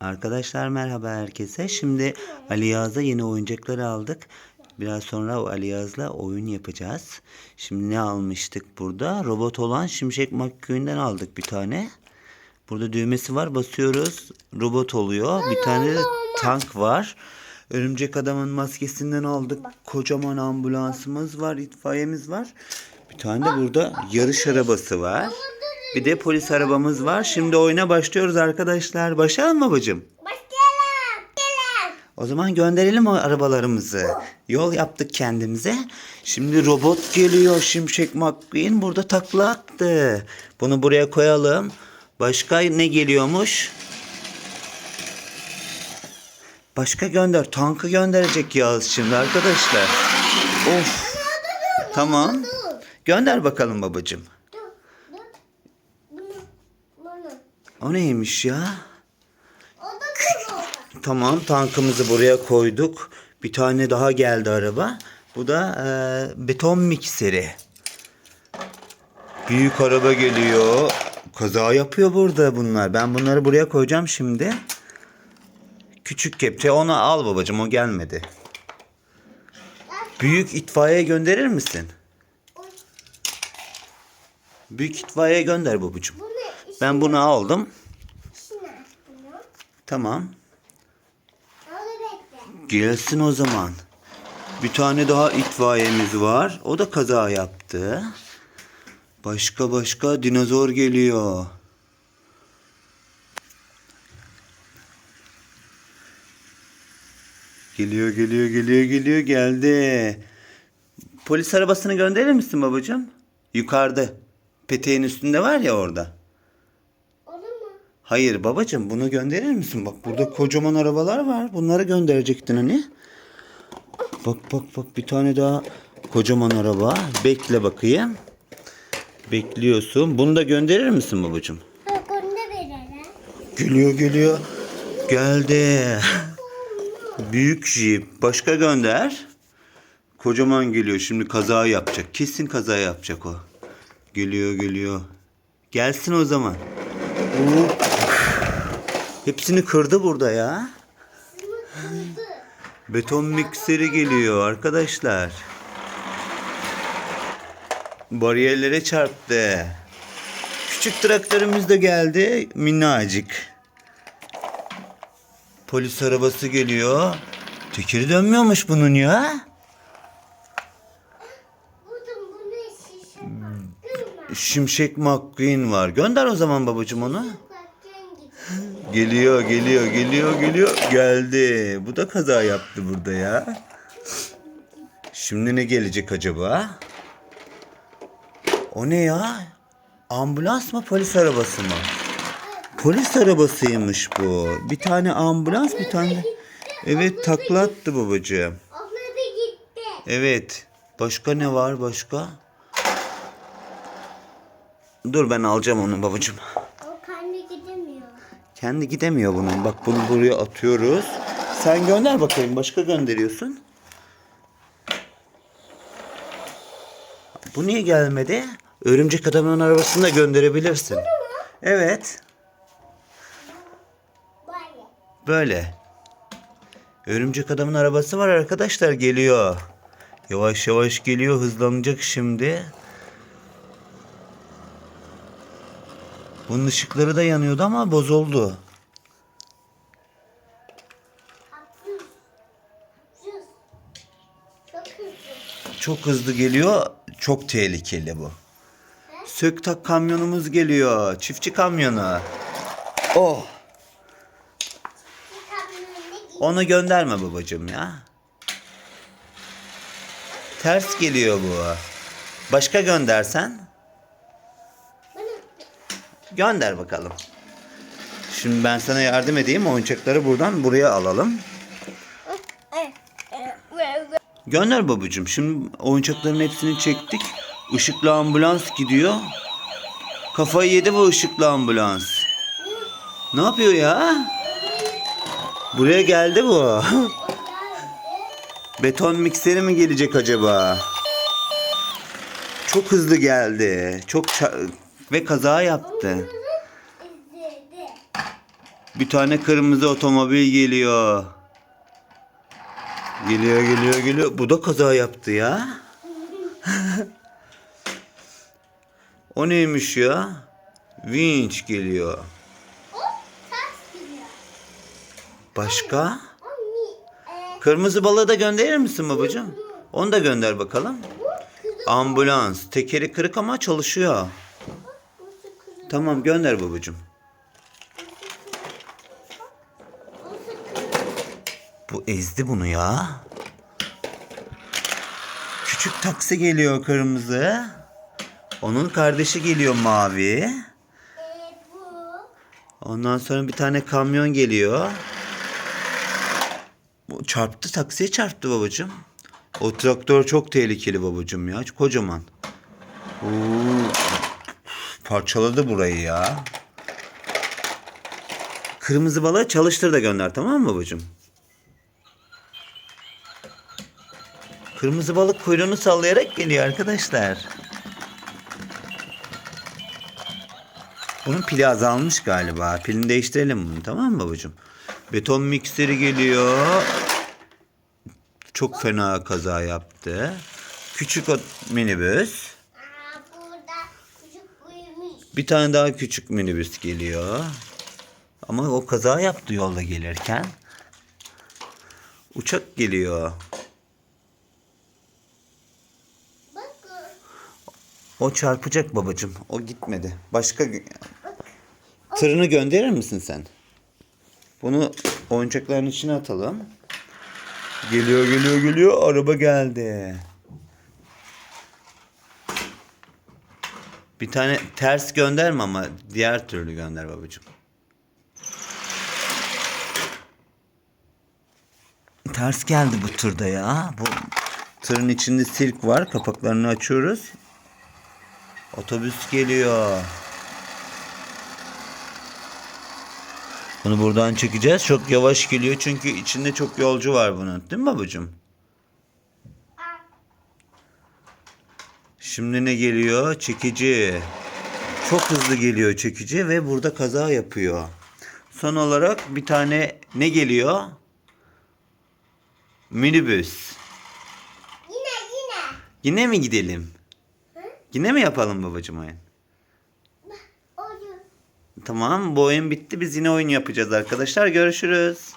Arkadaşlar merhaba herkese. Şimdi Ali Yaz'a yeni oyuncakları aldık. Biraz sonra o Ali Yaz'la oyun yapacağız. Şimdi ne almıştık burada? Robot olan Şimşek McQueen'den aldık bir tane. Burada düğmesi var. Basıyoruz. Robot oluyor. Bir tane de tank var. Örümcek adamın maskesinden aldık. Kocaman ambulansımız var. itfaiyemiz var. Bir tane de burada yarış arabası var. Bir de polis arabamız var. Şimdi oyuna başlıyoruz arkadaşlar. Başlayalım mı babacığım? Başlayalım. Başlayalım. O zaman gönderelim o arabalarımızı. Yol yaptık kendimize. Şimdi robot geliyor. Şimşek McQueen burada takla attı. Bunu buraya koyalım. Başka ne geliyormuş? Başka gönder. Tankı gönderecek Yağız şimdi arkadaşlar. Of. Tamam. Gönder bakalım babacığım. Dur. Dur. Bunu. Bunu. O neymiş ya? O da kuru. Tamam tankımızı buraya koyduk. Bir tane daha geldi araba. Bu da e, beton mikseri. Büyük araba geliyor. Kaza yapıyor burada bunlar. Ben bunları buraya koyacağım şimdi. Küçük kepçe onu al babacığım o gelmedi. Büyük itfaiye gönderir misin? Büyük itfaiye gönder babacığım. Ben bunu aldım. Tamam. Gelsin o zaman. Bir tane daha itfaiyemiz var. O da kaza yaptı. Başka başka dinozor geliyor. Geliyor geliyor geliyor geliyor geldi. Polis arabasını gönderir misin babacığım? Yukarıda. Peteğin üstünde var ya orada. Hayır babacığım bunu gönderir misin? Bak burada kocaman arabalar var. Bunları gönderecektin hani. Bak bak bak bir tane daha kocaman araba. Bekle bakayım. Bekliyorsun. Bunu da gönderir misin babacığım? Ha, verelim. Geliyor geliyor. Geldi. Büyük jip. Başka gönder. Kocaman geliyor. Şimdi kaza yapacak. Kesin kaza yapacak o. Geliyor geliyor. Gelsin o zaman. Oo. Hepsini kırdı burada ya. Beton mikseri geliyor arkadaşlar. Bariyerlere çarptı. Küçük traktörümüz de geldi. Minnacık. Polis arabası geliyor. Tekeri dönmüyormuş bunun ya. Şimşek McQueen var. Gönder o zaman babacığım onu. Geliyor, geliyor, geliyor, geliyor. Geldi. Bu da kaza yaptı burada ya. Şimdi ne gelecek acaba? O ne ya? Ambulans mı polis arabası mı? Polis arabasıymış bu. Bir tane ambulans bir tane... Evet takla attı babacığım. Evet. Başka ne var başka? Dur ben alacağım onu babacığım. Kendi gidemiyor. Bunun. Bak bunu buraya atıyoruz. Sen gönder bakayım. Başka gönderiyorsun. Bu niye gelmedi? Örümcek adamın arabasını da gönderebilirsin. Evet. Böyle. Böyle. Örümcek adamın arabası var arkadaşlar geliyor. Yavaş yavaş geliyor hızlanacak şimdi. Bunun ışıkları da yanıyordu ama bozuldu. Çok hızlı. Geliyor. Çok tehlikeli bu. Sök tak kamyonumuz geliyor. Çiftçi kamyonu. Oh. Onu gönderme babacığım ya. Ters geliyor bu. Başka göndersen? Gönder bakalım. Şimdi ben sana yardım edeyim. Oyuncakları buradan buraya alalım. Gönder babacığım. Şimdi oyuncakların hepsini çektik. Işıklı ambulans gidiyor. Kafayı yedi bu ışıklı ambulans. Ne yapıyor ya? Buraya geldi bu. Beton mikseri mi gelecek acaba? Çok hızlı geldi. Çok ve kaza yaptı. Bir tane kırmızı otomobil geliyor. Geliyor geliyor geliyor. Bu da kaza yaptı ya. o neymiş ya? Vinç geliyor. Başka? Kırmızı balığı da gönderir misin babacığım? Onu da gönder bakalım. Ambulans. Tekeri kırık ama çalışıyor. Tamam gönder babacığım. Bu ezdi bunu ya. Küçük taksi geliyor kırmızı. Onun kardeşi geliyor mavi. E. Ondan sonra bir tane kamyon geliyor. Bu çarptı taksiye çarptı babacığım. O traktör çok tehlikeli babacığım ya. Kocaman. Oo, parçaladı burayı ya. Kırmızı balığı çalıştır da gönder tamam mı babacığım? Kırmızı balık kuyruğunu sallayarak geliyor arkadaşlar. Bunun pili azalmış galiba. Pilini değiştirelim bunu tamam mı babacığım? Beton mikseri geliyor. Çok fena kaza yaptı. Küçük minibüs. Aa, burada küçük büyümüş. Bir tane daha küçük minibüs geliyor. Ama o kaza yaptı yolda gelirken. Uçak geliyor. O çarpacak babacığım. O gitmedi. Başka tırını gönderir misin sen? Bunu oyuncakların içine atalım. Geliyor geliyor geliyor. Araba geldi. Bir tane ters gönderme ama diğer türlü gönder babacığım. Ters geldi bu tırda ya. Bu tırın içinde sirk var. Kapaklarını açıyoruz. Otobüs geliyor. Bunu buradan çekeceğiz. Çok yavaş geliyor çünkü içinde çok yolcu var bunun. Değil mi babacığım? Şimdi ne geliyor? Çekici. Çok hızlı geliyor çekici ve burada kaza yapıyor. Son olarak bir tane ne geliyor? Minibüs. yine yine. Yine mi gidelim? Yine mi yapalım babacığım oyun? Oyun. Tamam bu oyun bitti. Biz yine oyun yapacağız arkadaşlar. Görüşürüz.